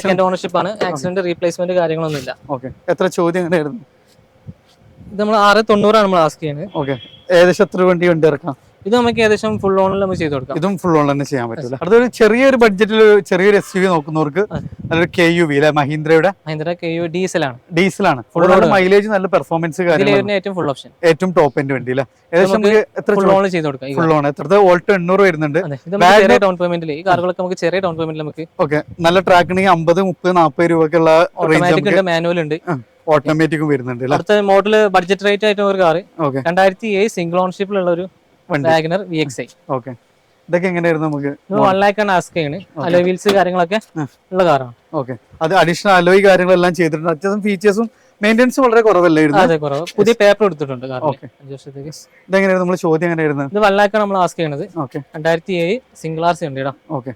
second ownership ആണ്. ആക്സിഡന്റ് റീപ്ലേസ്മെന്റ് കാര്യങ്ങളൊന്നും ഇല്ല ഓക്കെ എത്ര ചോദ്യം എങ്ങനെയായിരുന്നു ഇത് നമ്മൾ ആറ് തൊണ്ണൂറാണ് നമ്മൾ ആസ്ക് ചെയ്യുന്നത്. ഓക്കെ ഏകദേശം എത്ര വണ്ടി വണ്ടി ഇറക്കാം? ഇത് നമുക്ക് ഏകദേശം ഫുൾ ഓണിൽ നമുക്ക് ചെയ്ത് കൊടുക്കാം. ഇതും ഫുൾ ഓൺ തന്നെ ചെയ്യാൻ പറ്റില്ല അടുത്തൊരു ചെറിയൊരു ബഡ്ജറ്റിൽ ചെറിയൊരു എസ് യു നോക്കുന്നവർക്ക്. നല്ലൊരു കെ യു വി അല്ലെ? മഹീന്ദ്രയുടെ? മഹീന്ദ്ര കെ യു ഡീസലാണ് ഡീസലാണ് ആണ്. ഫുൾ ഓൺ മൈലേജ് നല്ല പെർഫോമൻസ് ഏറ്റവും ഫുൾ ഓപ്ഷൻ ഏറ്റവും ടോപ്പ് എൻഡ് വണ്ടി അല്ലേ? ഏകദേശം എത്ര ഫുൾ ഓൺ ചെയ്ത് കൊടുക്കാം. ഫുൾ ഓൺ എത്ര ഓൾട്ട് എണ്ണൂറ് വരുന്നുണ്ട്. ചെറിയ ഡൗൺ പേയ്മെന്റിൽ ഈ കാറുകളൊക്കെ നമുക്ക് ചെറിയ ഡൗൺ പേയ്മെന്റിൽ നമുക്ക് ഓക്കെ. നല്ല ട്രാക്ക് ഉണ്ടെങ്കിൽ അമ്പത് മുപ്പത് നാൽപ്പത് രൂപക്കുള്ള ഉള്ള ഓട്ടോമാറ്റിക് ഉണ്ട് മാനുവൽ ഉണ്ട്. ഓട്ടോമാറ്റിക്കും വരുന്നുണ്ട് അടുത്ത മോഡൽ ബഡ്ജറ്റ് റേറ്റ് ആയിട്ട് ഒരു കാർ രണ്ടായിരത്തി ഏഴ് സിംഗിൾ ഓൺഷിപ്പിലുള്ള ഒരു Wagon R V X I okay. ഇതൊക്കെ എങ്ങനെയായിരുന്നു നമുക്ക് വൺ ലാക്ക് ആണ് ആസ്ക് ചെയ്യുന്നത് അലോയ് വീൽസ് കാര്യങ്ങളൊക്കെ ഉള്ള കാറാണ് ഓക്കെ. അത് അഡീഷണൽ അലോയ് കാര്യങ്ങളെല്ലാം ചെയ്തിട്ടുണ്ട്. അത്യാവശ്യം ഫീച്ചേഴ്സും മെയിന്റെനൻസ് വളരെ കുറവല്ലായിരുന്നു. അതെ കുറവ്. പുതിയ പേപ്പർ എടുത്തിട്ടുണ്ട് ഇതെങ്ങനെയായിരുന്നു? നമ്മൾ ചോദ്യം എങ്ങനെയായിരുന്നു? ഇത് വൺ ലാക്കാണ് നമ്മൾ ആസ്ക് ചെയ്യണത്. ഓക്കെ. രണ്ടായിരത്തി ഏഴ് സിംഗിൾ ആർ സി ഉണ്ട് ഓക്കെ.